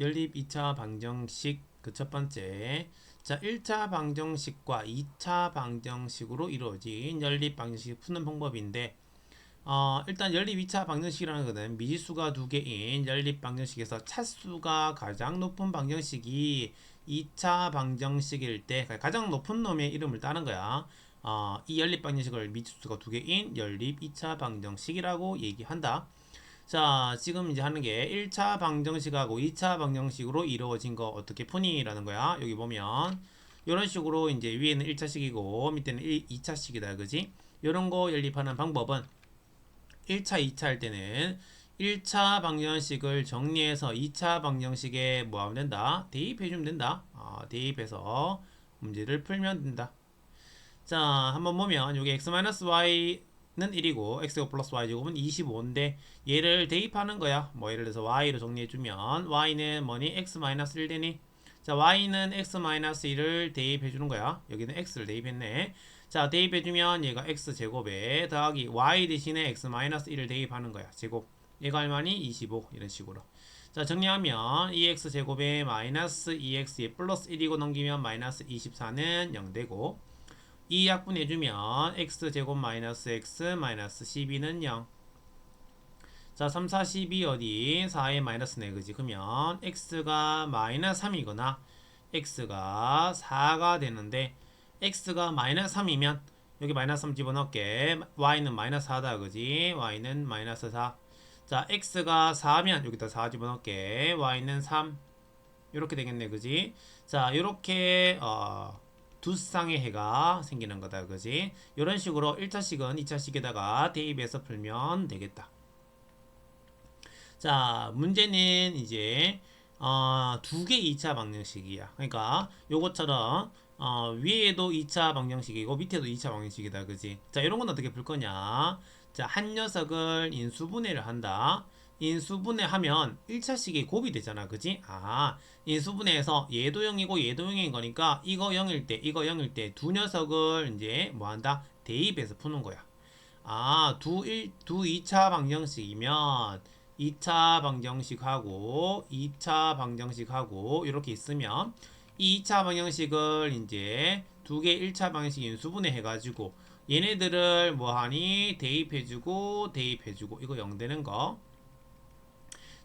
연립 2차 방정식 그 첫 번째 자 1차 방정식과 2차 방정식으로 이루어진 연립 방정식 푸는 방법인데 어, 일단 연립 2차 방정식이라는 것은 미지수가 두 개인 연립 방정식에서 차수가 가장 높은 방정식이 2차 방정식일 때 가장 높은 놈의 이름을 따는 거야. 어, 이 연립 방정식을 미지수가 두 개인 연립 2차 방정식이라고 얘기한다. 자, 지금 이제 하는 게 1차 방정식하고 2차 방정식으로 이루어진 거 어떻게 푸니? 라는 거야. 여기 보면 이런 식으로 이제 위에는 1차식이고 밑에는 1, 2차식이다. 그지? 이런 거 연립하는 방법은 1차, 2차 할 때는 1차 방정식을 정리해서 2차 방정식에 뭐 하면 된다? 대입해 주면 된다. 어, 대입해서 문제를 풀면 된다. 자, 한번 보면 여기 x-y 는 1이고 x가 플러스 y 제곱은 25인데 얘를 대입하는 거야. 뭐 예를 들어서 y로 정리해 주면 y는 뭐니? x 마이너스 1 되니? 자, y는 x 마이너스 1을 대입해 주는 거야. 여기는 x를 대입했네. 자, 대입해 주면 얘가 x 제곱에 더하기 y 대신에 x 마이너스 1을 대입하는 거야. 제곱. 얘가 얼마니? 25 이런 식으로. 자, 정리하면 2x 제곱에 마이너스 2x에 플러스 1이고 넘기면 마이너스 24는 0 되고 이 약분해주면 x제곱 마이너스 x 마이너스 12는 0. 자, 3, 4, 12 어디? 4에 마이너스 4, 그지? 그러면 x가 마이너스 3이거나 x가 4가 되는데 x가 마이너스 3이면 여기 마이너스 3 집어넣을게. y는 마이너스 4다, 그지? y는 마이너스 4. 자, x가 4면 여기다 4 집어넣을게. y는 3. 이렇게 되겠네, 그지? 자, 이렇게 어, 두 쌍의 해가 생기는 거다. 그지? 이런 식으로 1차식은 2차식에다가 대입해서 풀면 되겠다. 자, 문제는 이제 어, 두개 2차 방정식이야. 그러니까 요것처럼 어, 위에도 2차 방정식이고 밑에도 2차 방정식이다. 그지? 자, 이런 건 어떻게 풀 거냐? 자, 한 녀석을 인수분해를 한다. 인수분해 하면 1차식이 곱이 되잖아. 그지? 아, 인수분해해서 얘도 0이고 얘도 0인 거니까 이거 0일 때, 이거 0일 때 두 녀석을 이제 뭐 한다? 대입해서 푸는 거야. 아, 두 1, 두 2차 방정식이면 2차 방정식하고 2차 방정식하고 이렇게 있으면 이 2차 방정식을 이제 두 개 1차 방정식 인수분해 해가지고 얘네들을 뭐하니 대입해주고 대입해주고 이거 0 되는 거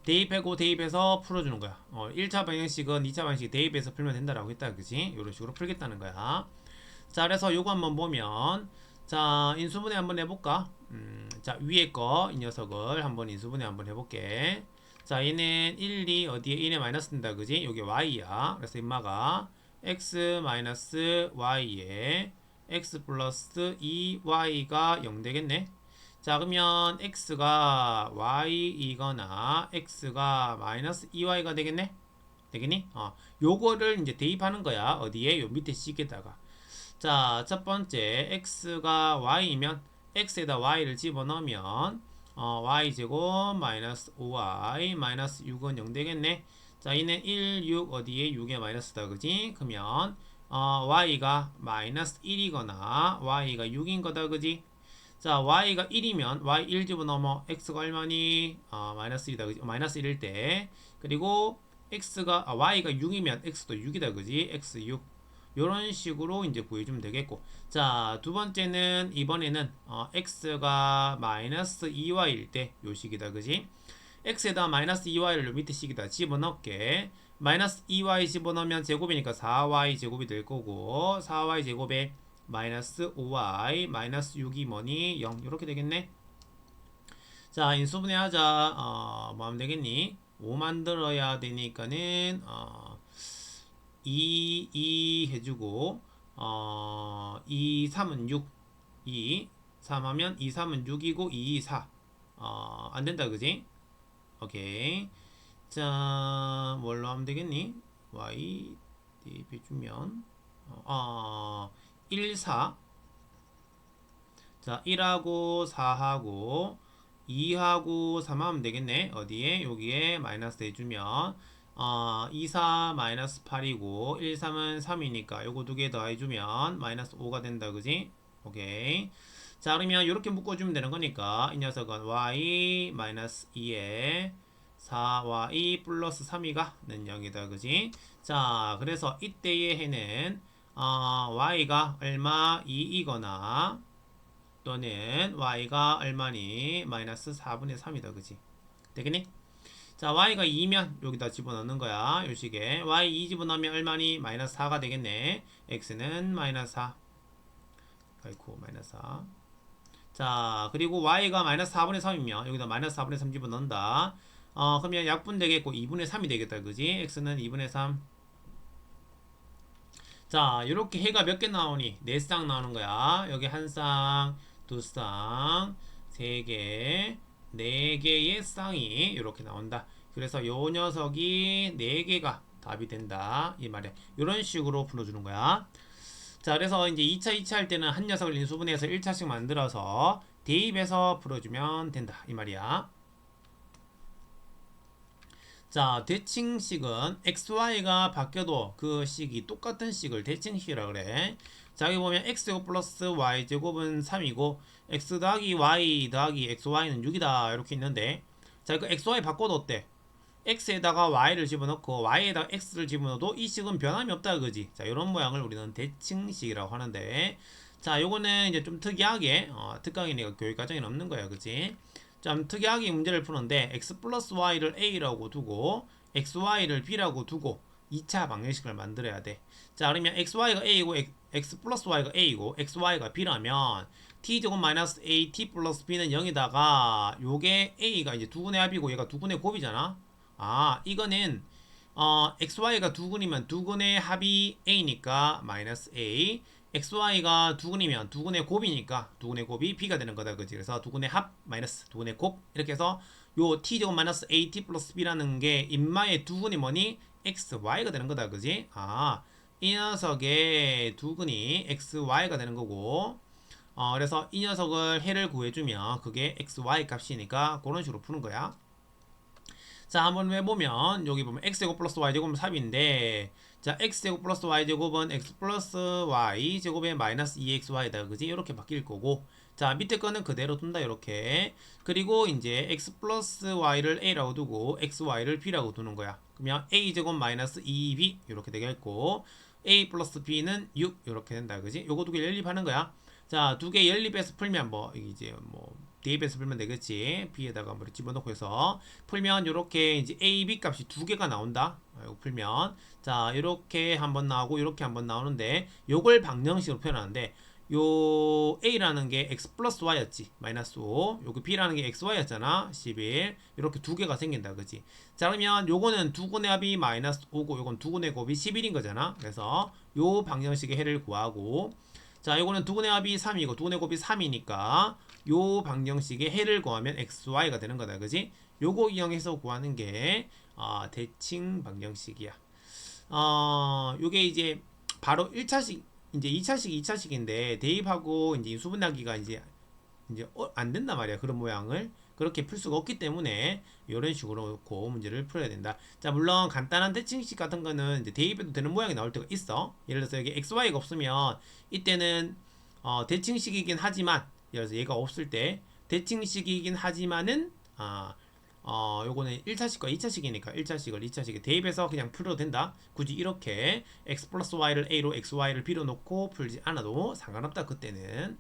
대입하고 대입해서 풀어주는 거야. 어, 1차 방정식은 2차 방정식 대입해서 풀면 된다라고 했다. 그지? 이런 식으로 풀겠다는 거야. 자, 그래서 요거 한번 보면 자, 인수분해 한번 해볼까? 음, 자, 위에 거 이 녀석을 한번 인수분해 한번 해볼게. 자, 얘는 1, 2 어디에 1에 마이너스 된다. 그지? 요게 y야. 그래서 임마가 x 마이너스 y에 x 플러스 2y가 0 되겠네. 자 그러면 x가 y이거나 x가 마이너스 2y가 되겠네? 되겠니? 어, 요거를 이제 대입하는 거야. 어디에? 요 밑에 식에다가. 자, 첫 번째 x가 y이면 x에다 y를 집어넣으면 어, y제곱 마이너스 5y 마이너스 6은 0 되겠네. 자, 이는 1, 6 어디에 6에 마이너스다. 그지? 그러면 어, y가 마이너스 1이거나 y가 6인 거다. 그지? 자, y가 1이면 y 1 집어넣으면 x가 얼마니? 아, 마이너스 1이다. 그지? 마이너스 1일 때. 그리고 x가 아, y가 6이면 x도 6이다. 그지? x 6. 요런 식으로 이제 구해주면 되겠고. 자, 두 번째는 이번에는 어, x가 마이너스 2y일 때 요 식이다. 그지? x에다 마이너스 2y를 요 밑에 식이다 집어넣게. 마이너스 2y 집어넣으면 제곱이니까 4y 제곱이 될 거고 4y 제곱에 마이너스 5y 마이너스 6이 뭐니? 0 이렇게 되겠네. 자 인수분해 하자. 어, 뭐 하면 되겠니? 5 만들어야 되니까는 어, 2, 2 해주고 어, 2, 3은 6 2, 3 하면 2, 3은 6이고 2, 4 어, 안된다 그지? 오케이. 자 뭘로 하면 되겠니? y 대입해주면 어, 어 1, 4 자, 1하고 4하고 2하고 3 하면 되겠네. 어디에? 여기에 마이너스 해주면 어, 2, 4 마이너스 8이고 1, 3은 3이니까 요거 두 개 더해주면 마이너스 5가 된다. 그지? 오케이. 자, 그러면 이렇게 묶어주면 되는 거니까 이 녀석은 y 마이너스 2에 4y 플러스 3이가 는 0이다 그지 자 그래서 이때의 해는 어, y가 얼마 2이거나 또는 y가 얼마니 마이너스 4분의 3이다. 그지? 되겠니? 자 y가 2면 여기다 집어넣는 거야. 요 식에 y 2 집어넣으면 얼마니? 마이너스 4가 되겠네. x는 마이너스 4 아이고 마이너스 4 자 그리고 y가 마이너스 4분의 3이면 여기다 마이너스 4분의 3 집어넣는다. 어 그러면 약분 되겠고 2분의 3이 되겠다. 그지? x는 2분의 3 자, 이렇게 해가 몇 개 나오니? 네 쌍 나오는 거야. 여기 한 쌍, 두 쌍, 세 개, 네 개의 쌍이 이렇게 나온다. 그래서 요 녀석이 네 개가 답이 된다. 이 말이야. 이런 식으로 풀어주는 거야. 자, 그래서 이제 2차, 2차 할 때는 한 녀석을 인수분해해서 1차씩 만들어서 대입해서 풀어주면 된다. 이 말이야. 자, 대칭식은 xy가 바뀌어도 그 식이 똑같은 식을 대칭식이라 그래. 자, 여기 보면 x제곱 플러스 y제곱은 3이고 x 더하기 y 더하기 xy는 6이다 이렇게 있는데 자, 그 xy 바꿔도 어때? x에다가 y를 집어넣고 y에다가 x를 집어넣어도 이 식은 변함이 없다 그지? 자, 이런 모양을 우리는 대칭식이라고 하는데 자, 요거는 이제 좀 특이하게 어, 특강이니까 교육 과정에 없는 거야, 그지? 좀 특이하게 문제를 푸는데 x 플러스 y를 a라고 두고 xy를 b라고 두고 2차 방정식을 만들어야 돼. 자 그러면 xy가 a고 x 플러스 y가 a고 xy가 b라면 t제곱 마이너스 a t 플러스 b는 0이다가 요게 a가 이제 두근의 합이고 얘가 두근의 곱이잖아. 아 이거는 어 xy가 두근이면 두근의 합이 a니까 마이너스 a xy가 두근이면 두근의 곱이니까 두근의 곱이 b가 되는 거다 그지? 그래서 두근의 합 마이너스 두근의 곱. 이렇게 해서 요 t제곱 마이너스 at 플러스 b라는 게 인마의 두근이 뭐니? Xy가 되는 거다 그지? 아이 녀석의 두근이 xy가 되는 거고. 어 그래서 이 녀석을 해를 구해주면 그게 xy 값이니까 그런 식으로 푸는 거야 자 한번 해보면 여기 보면 x제곱 플러스 y제곱은 3인데 자 x제곱 플러스 y제곱은 x 플러스 y제곱의 마이너스 2xy다 그지? 이렇게 바뀔 거고 자 밑에 거는 그대로 둔다 이렇게. 그리고 이제 x 플러스 y를 a라고 두고 xy를 b라고 두는 거야. 그러면 a제곱 마이너스 2b 이렇게 되겠고 a 플러스 b는 6 이렇게 된다 그지? 요거 두 개 연립하는 거야. 자 두 개 연립해서 풀면 뭐 이제 뭐 대입해서 풀면 되겠지. b에다가 뭐 집어넣고 해서 풀면 이렇게 이제 a, b 값이 두 개가 나온다. 이거 풀면. 자 이렇게 한번 나오고 이렇게 한번 나오는데 요걸 방정식으로 표현하는데 요 a라는 게 x 플러스 y였지. 마이너스 5 요거 b라는 게 xy였잖아. 11 이렇게 두 개가 생긴다. 그지? 자 그러면 요거는 두근의 합이 마이너스 5고 요건 두근의 곱이 11인 거잖아. 그래서 요 방정식의 해를 구하고 자 요거는 두근의 합이 3이고 두근의 곱이 3이니까 요 방정식의 해를 구하면 xy가 되는 거다. 그지? 요거 이용해서 구하는 게 어, 대칭 방정식이야. 어 요게 이제 바로 1차식 이제 2차식 2차식인데 대입하고 이제 인수분해하기가 이제 이제 어, 안 된단 말이야. 그런 모양을 그렇게 풀 수가 없기 때문에 이런 식으로 놓고 문제를 풀어야 된다. 자 물론 간단한 대칭식 같은 거는 이제 대입해도 되는 모양이 나올 때가 있어. 예를 들어서 여기 x, y가 없으면 이때는 어, 대칭식이긴 하지만 예를 들어서 얘가 없을 때 대칭식이긴 하지만은 아 어, 요거는 1차식과 2차식이니까 1차식을 2차식에 대입해서 그냥 풀어도 된다. 굳이 이렇게 x 플러스 y를 a로 xy를 b로 놓고 풀지 않아도 상관없다. 그때는